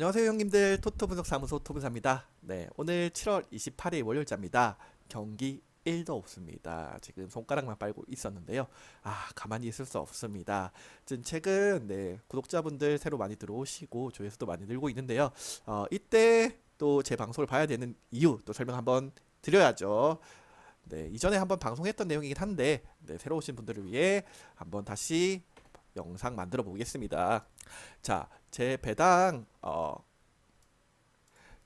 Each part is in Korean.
안녕하세요 형님들 토토 분석 사무소 토분사입니다. 네 오늘 7월 28일 월요일자입니다. 경기 1도 없습니다. 지금 손가락만 빨고 있었는데요. 아 가만히 있을 수 없습니다. 지금 최근 네 구독자분들 새로 많이 들어오시고 조회수도 많이 늘고 있는데요. 어, 이때 또 제 방송을 봐야 되는 이유 또 설명 한번 드려야죠. 네 이전에 한번 방송했던 내용이긴 한데 네, 새로 오신 분들을 위해 한번 다시 영상 만들어 보겠습니다. 자, 제 배당 어,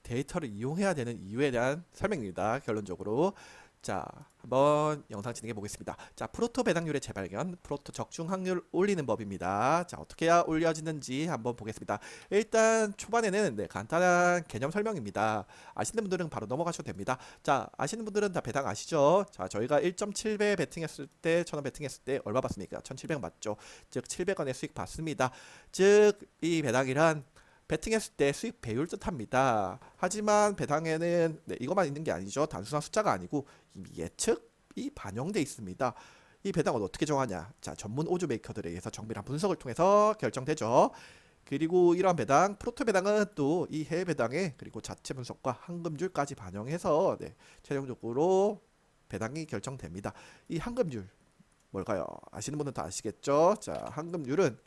데이터를 이용해야 되는 이유에 대한 설명입니다. 결론적으로. 자, 한번 영상 진행해 보겠습니다. 자, 프로토 배당률의 재발견, 프로토 적중 확률 올리는 법입니다. 자, 어떻게 해야 올려지는지 한번 보겠습니다. 일단 초반에는 네, 간단한 개념 설명입니다. 아시는 분들은 바로 넘어가셔도 됩니다. 자, 아시는 분들은 다 배당 아시죠? 자, 저희가 1.7배 베팅했을 때, 1000원 베팅했을 때 얼마 받습니까? 1,700 맞죠? 즉 700원의 수익 받습니다. 즉 이 배당이란 베팅했을 때 수익 배율 뜻합니다. 하지만 배당에는 네, 이것만 있는 게 아니죠. 단순한 숫자가 아니고 이미 예측이 반영돼 있습니다. 이 배당은 어떻게 정하냐? 자, 전문 오주 메이커들에 의해서 정밀한 분석을 통해서 결정되죠. 그리고 이러한 배당, 프로토 배당은 또 이 해외 배당에 그리고 자체 분석과 한금률까지 반영해서 네, 최종적으로 배당이 결정됩니다. 이 한금률 뭘까요? 아시는 분은 다 아시겠죠? 자, 한금률은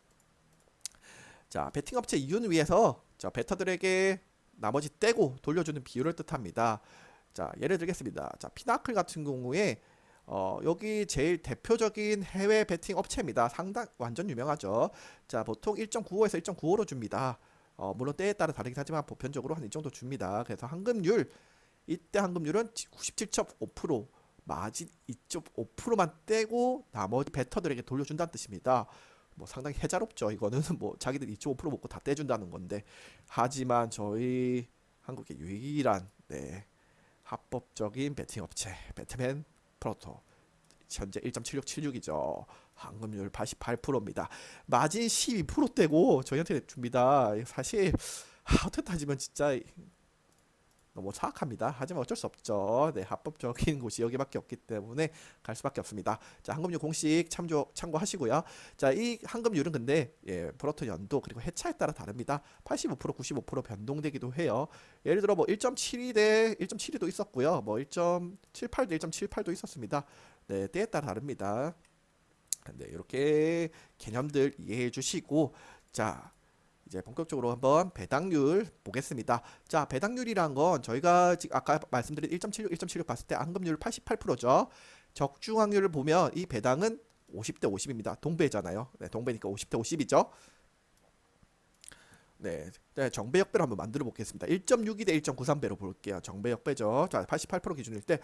자, 베팅 업체 이윤을 위해서 자, 베터들에게 나머지 떼고 돌려주는 비율을 뜻합니다. 자, 예를 들겠습니다. 자, 피나클 같은 경우에 어, 여기 제일 대표적인 해외 베팅 업체입니다. 상당 완전 유명하죠. 자, 보통 1.95에서 1.95로 줍니다. 어, 물론 때에 따라 다르긴 하지만 보편적으로 한 이 정도 줍니다. 그래서 황금률 이때 황금률은 97.5% 마진 2.5%만 떼고 나머지 베터들에게 돌려준다는 뜻입니다. 뭐 상당히 해자롭죠. 이거는 뭐 자기들 2.5% 먹고 다 떼준다는 건데 하지만 저희 한국의 유일한 네 합법적인 베팅 업체 배트맨 프로토 현재 1.7676이죠. 황금률 88%입니다. 마진 12%대고 저희한테 줍니다. 사실 하, 어떻게 따지면 진짜 너무 사악합니다. 하지만 어쩔 수 없죠. 네, 합법적인 곳이 여기밖에 없기 때문에 갈 수밖에 없습니다. 자, 한금률 공식 참조 참고하시고요. 자, 이 한금률은 근데 예, 프로토 연도 그리고 해차에 따라 다릅니다. 85% 95% 변동되기도 해요. 예를 들어 뭐 1.72 대 1.72도 있었고요. 뭐 1.78 대 1.78도 있었습니다. 네, 때에 따라 다릅니다. 네, 이렇게 개념들 이해해 주시고 자, 이제 본격적으로 한번 배당률 보겠습니다. 자, 배당률이란 건 저희가 지금 아까 말씀드린 1.76, 1.76 봤을 때 안금률 88%죠. 적중 확률을 보면 이 배당은 50대 50입니다. 동배잖아요. 네, 동배니까 50대 50이죠. 네, 네 정배 역배로 한번 만들어 보겠습니다. 1.62 대 1.93배로 볼게요. 정배 역배죠. 자, 88% 기준일 때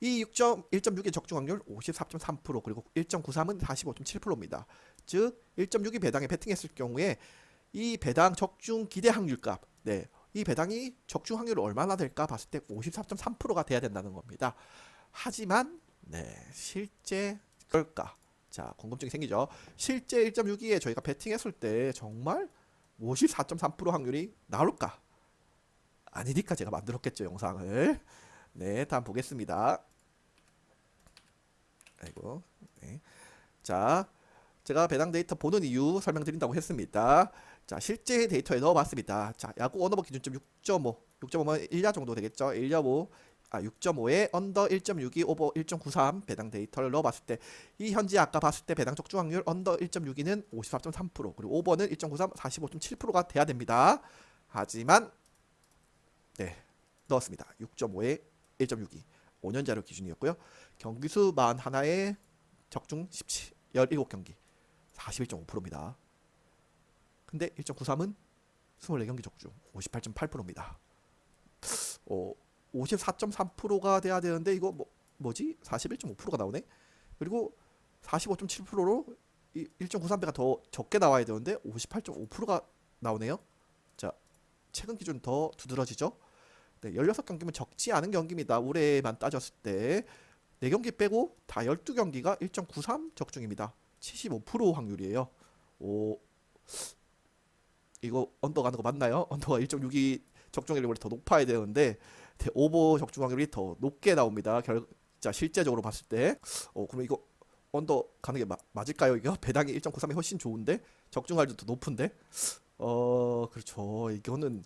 이 1.6의 적중 확률 54.3% 그리고 1.93은 45.7%입니다. 즉 1.6이 배당에 베팅했을 경우에 이 배당 적중 기대 확률값, 네, 이 배당이 적중 확률이 얼마나 될까 봤을 때 54.3%가 돼야 된다는 겁니다. 하지만 네, 실제 그럴까? 자, 궁금증이 생기죠. 실제 1.62에 저희가 베팅했을 때 정말 54.3% 확률이 나올까? 아니니까 제가 만들었겠죠, 영상을. 네, 다음 보겠습니다. 아이고. 네. 자, 제가 배당 데이터 보는 이유 설명드린다고 했습니다. 자, 실제 데이터에 넣어봤습니다. 자, 야구 언어버 기준점 6.5, 6.5면 1야 정도 되겠죠? 1야5, 아, 6.5에 언더 1.62, 오버 1.93 배당 데이터를 넣어봤을 때 이 현재 아까 봤을 때 배당 적중 확률 언더 1.62는 54.3% 그리고 오버는 1.93, 45.7%가 돼야 됩니다. 하지만 네 넣었습니다. 6.5에 1.62 5년 자료 기준이었고요. 경기수 만 하나에 적중 17, 17경기 41.5%입니다. 근데 1.93은 24경기 적중 58.8%입니다. 어, 54.3%가 돼야 되는데 이거 뭐 뭐지? 41.5%가 나오네. 그리고 45.7%로 1.93배가 더 적게 나와야 되는데 58.5%가 나오네요. 자, 최근 기준 더 두드러지죠? 네, 16경기면 적지 않은 경기입니다. 올해만 따졌을 때 4경기 빼고 다 12경기가 1.93 적중입니다. 75% 확률이에요. 오, 이거 언더 가는 거 맞나요? 언더가 1.62 적중률이 원래 더 높아야 되는데 오버 적중 확률이 더 높게 나옵니다. 결, 자 실제적으로 봤을 때, 어 그럼 이거 언더 가는 게 마, 맞을까요? 이거 배당이 1.93이 훨씬 좋은데 적중 확률도 더 높은데, 어, 그렇죠. 이거는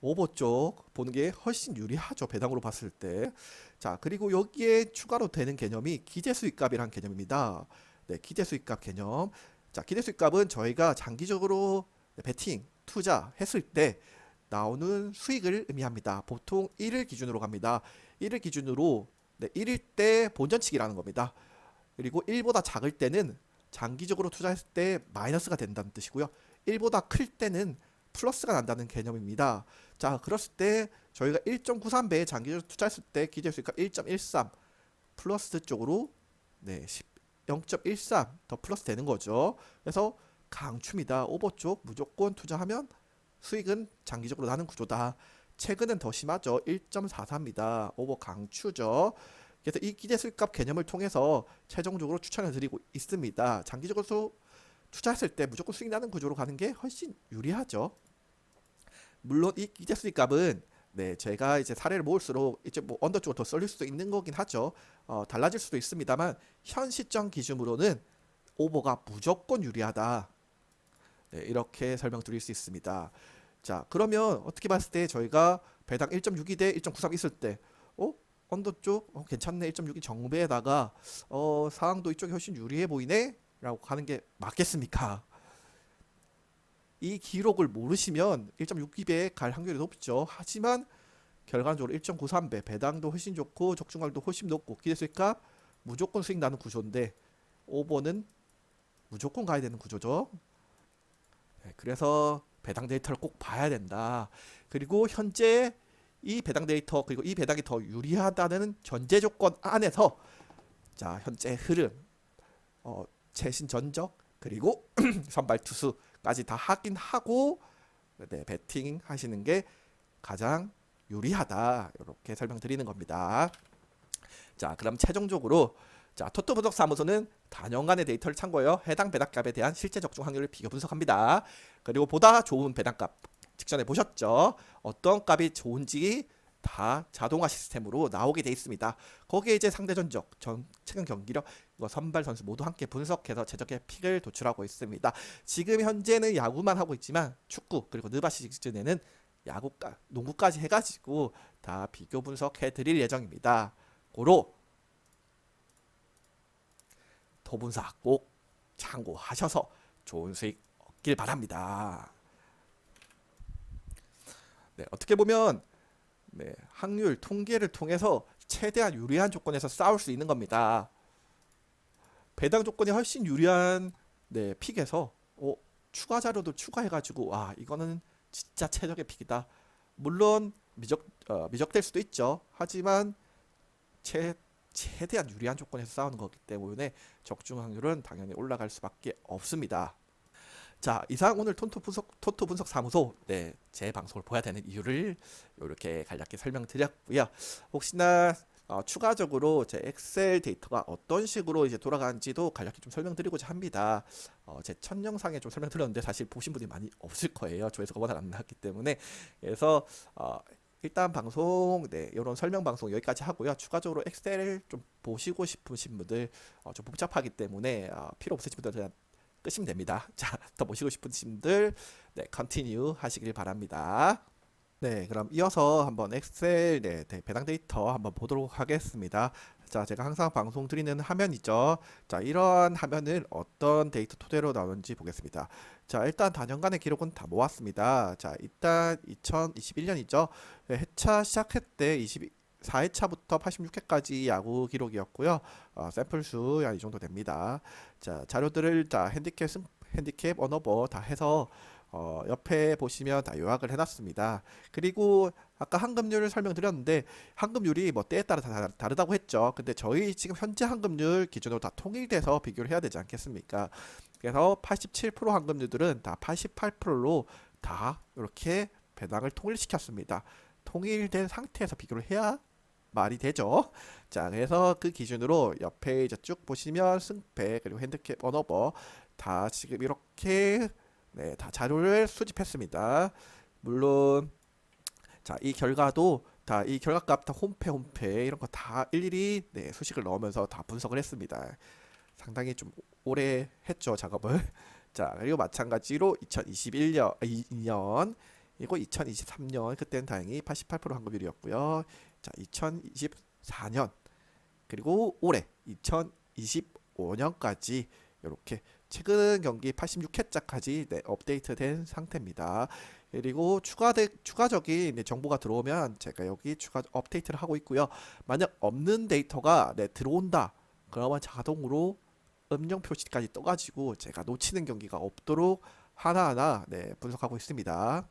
오버 쪽 보는 게 훨씬 유리하죠. 배당으로 봤을 때. 자, 그리고 여기에 추가로 되는 개념이 기재 수익값이란 개념입니다. 네, 기재 수익값 개념. 자, 기재 수익값은 저희가 장기적으로 베팅, 투자했을 때 나오는 수익을 의미합니다. 보통 1을 기준으로 갑니다. 1을 기준으로 네, 1일 때 본전치기라는 겁니다. 그리고 1보다 작을 때는 장기적으로 투자했을 때 마이너스가 된다는 뜻이고요. 1보다 클 때는 플러스가 난다는 개념입니다. 자, 그랬을 때 저희가 1.93배에 장기적으로 투자했을 때 기재 수익값 1.13 플러스 쪽으로 네, 0.13 더 플러스 되는 거죠. 그래서 강추입니다. 오버 쪽 무조건 투자하면 수익은 장기적으로 나는 구조다. 최근은 더 심하죠. 1.44입니다. 오버 강추죠. 그래서 이 기재 수익값 개념을 통해서 최종적으로 추천을 드리고 있습니다. 장기적으로 수- 투자했을 때 무조건 수익 나는 구조로 가는 게 훨씬 유리하죠. 물론 이 기재 수익값은 네, 제가 이제 사례를 모을수록 이제 뭐 언더 쪽으로 더 쏠릴 수도 있는 거긴 하죠. 어, 달라질 수도 있습니다만 현 시점 기준으로는 오버가 무조건 유리하다. 네, 이렇게 설명드릴 수 있습니다. 자, 그러면 어떻게 봤을 때 저희가 배당 1.62 대 1.93 있을 때, 어? 언더 쪽 어, 괜찮네 1.62 정배에다가 어, 상황도 이쪽이 훨씬 유리해 보이네? 라고 하는 게 맞겠습니까? 이 기록을 모르시면 1.62배에 갈 확률이 높죠. 하지만 결과적으로 1.93배 배당도 훨씬 좋고 적중률도 훨씬 높고 기대수익값 무조건 수익 나는 구조인데 오버는 무조건 가야 되는 구조죠. 네, 그래서 배당 데이터를 꼭 봐야 된다. 그리고 현재 이 배당 데이터 그리고 이 배당이 더 유리하다는 전제 조건 안에서 자 현재 흐름, 어, 최신 전적 그리고 선발 투수까지 다 확인하고 네, 배팅 하시는 게 가장 유리하다 이렇게 설명드리는 겁니다. 자 그럼 최종적으로 자 토토 분석 사무소는 단연간의 데이터를 참고해요 해당 배당값에 대한 실제 적중 확률을 비교 분석합니다. 그리고 보다 좋은 배당값 직전에 보셨죠? 어떤 값이 좋은지 다 자동화 시스템으로 나오게 돼 있습니다. 거기에 이제 상대 전적, 전 최근 경기력, 선발 선수 모두 함께 분석해서 최적의 픽을 도출하고 있습니다. 지금 현재는 야구만 하고 있지만 축구 그리고 느바 시즌에는 야구까 농구까지 해가지고 다 비교 분석해 드릴 예정입니다. 고로 도분사 꼭 참고하셔서 좋은 수익 얻길 바랍니다. 네, 어떻게 보면 네, 확률 통계를 통해서 최대한 유리한 조건에서 싸울 수 있는 겁니다. 배당 조건이 훨씬 유리한 네, 픽에서 어, 추가 자료도 추가해가지고 와 이거는 진짜 최적의 픽이다. 물론 미적 어, 미적될 수도 있죠. 하지만 최 최대한 유리한 조건에서 싸우는 거기 때문에 적중 확률은 당연히 올라갈 수밖에 없습니다. 자, 이상 오늘 톤토 분석 토토 분석 사무소 네, 제 방송을 봐야 되는 이유를 이렇게 간략히 설명드렸고요. 혹시나 어, 추가적으로 제 엑셀 데이터가 어떤 식으로 이제 돌아가는지도 간략히 좀 설명드리고자 합니다. 어, 제 첫 영상에 좀 설명드렸는데 사실 보신 분이 많이 없을 거예요. 조회수가 워낙 안 나왔기 때문에 그래서 어, 일단 방송 네 이런 설명 방송 여기까지 하고요. 추가적으로 엑셀을 좀 보시고 싶으신 분들 어, 좀 복잡하기 때문에 어, 필요 없으신 분들 그냥 끄시면 됩니다. 자, 더 보시고 싶으신 분들 네, 컨티뉴 하시길 바랍니다. 네, 그럼 이어서 한번 엑셀 네, 네, 배당 데이터 한번 보도록 하겠습니다. 자, 제가 항상 방송 드리는 화면이죠. 자, 이러한 화면을 어떤 데이터 토대로 나오는지 보겠습니다. 자, 일단 단연간의 기록은 다 모았습니다. 자, 일단 2021년이죠. 해차 시작할 때 24회차부터 86회까지 야구 기록이었고요. 어, 샘플 수이 정도 됩니다. 자, 자료들을 자 핸디캡 승 핸디캡 언어버 다 해서 어, 옆에 보시면 다 요약을 해놨습니다. 그리고 아까 환급률을 설명드렸는데 환급률이 뭐 때에 따라 다 다르다고 했죠. 근데 저희 지금 현재 환급률 기준으로 다 통일돼서 비교를 해야 되지 않겠습니까? 그래서 87% 환급률들은 다 88%로 다 이렇게 배당을 통일시켰습니다. 통일된 상태에서 비교를 해야 말이 되죠. 자, 그래서 그 기준으로 옆에 이제 쭉 보시면 승패 그리고 핸드캡 언어버 다 지금 이렇게 네, 다 자료를 수집했습니다. 물론 자, 이 결과도 다 이 결과값 다 홈페 홈페 이런 거 다 일일이 네, 수식을 넣으면서 다 분석을 했습니다. 상당히 좀 오래 했죠, 작업을. 자, 그리고 마찬가지로 2021년 2년 그리고 2023년 그때는 다행히 88% 환급률이었고요. 자, 2024년 그리고 올해 2025년까지 이렇게 최근 경기 86회짜까지 네, 업데이트된 상태입니다. 그리고 추가된 추가적인 네, 정보가 들어오면 제가 여기 추가 업데이트를 하고 있고요. 만약 없는 데이터가 네, 들어온다. 그러면 자동으로 음영 표시까지 떠가지고 제가 놓치는 경기가 없도록 하나하나 네, 분석하고 있습니다.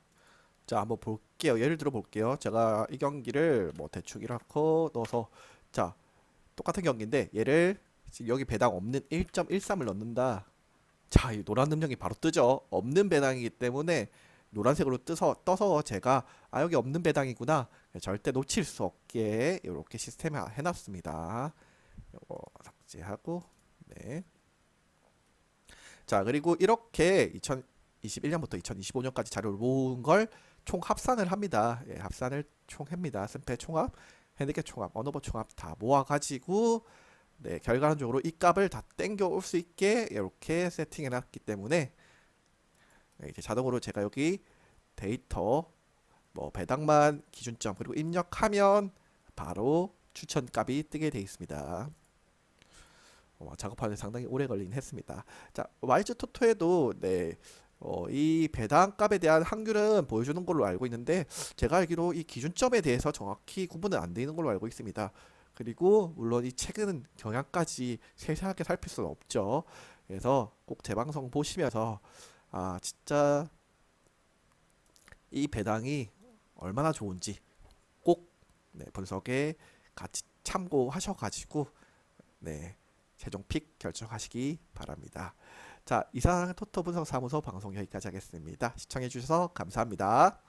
자, 한번 볼게요. 예를 들어 볼게요. 제가 이 경기를 뭐 대충 이렇게 넣어서 자, 똑같은 경기인데 얘를 지금 여기 배당 없는 1.13을 넣는다. 자, 이 노란 음영이 바로 뜨죠. 없는 배당이기 때문에 노란색으로 뜨서 떠서 제가 아 여기 없는 배당이구나. 절대 놓칠 수 없게 이렇게 시스템에 해놨습니다. 요거 삭제하고 네. 자 그리고 이렇게 2021년부터 2025년까지 자료를 모은 걸 총 합산을 합니다. 예, 합산을 총 합니다. 스페 총합, 핸디캡 총합, 언어버 총합 다 모아가지고 네, 결과론적으로 이 값을 다 땡겨 올 수 있게 이렇게 세팅해 놨기 때문에 네, 이제 자동으로 제가 여기 데이터 뭐 배당만 기준점 그리고 입력하면 바로 추천 값이 뜨게 되어 있습니다. 어, 작업하는 데 상당히 오래 걸리긴 했습니다. 자, 와이즈 토토에도 네, 어, 이 배당 값에 대한 확률은 보여주는 걸로 알고 있는데 제가 알기로 이 기준점에 대해서 정확히 구분은 안 되는 걸로 알고 있습니다. 그리고 물론 이 책은 경향까지 세세하게 살필 수는 없죠. 그래서 꼭 재방송 보시면서 아 진짜 이 배당이 얼마나 좋은지 꼭 네, 분석에 같이 참고하셔가지고 네 최종 픽 결정하시기 바랍니다. 자 이상 토토 분석 사무소 방송 여기까지 하겠습니다. 시청해주셔서 감사합니다.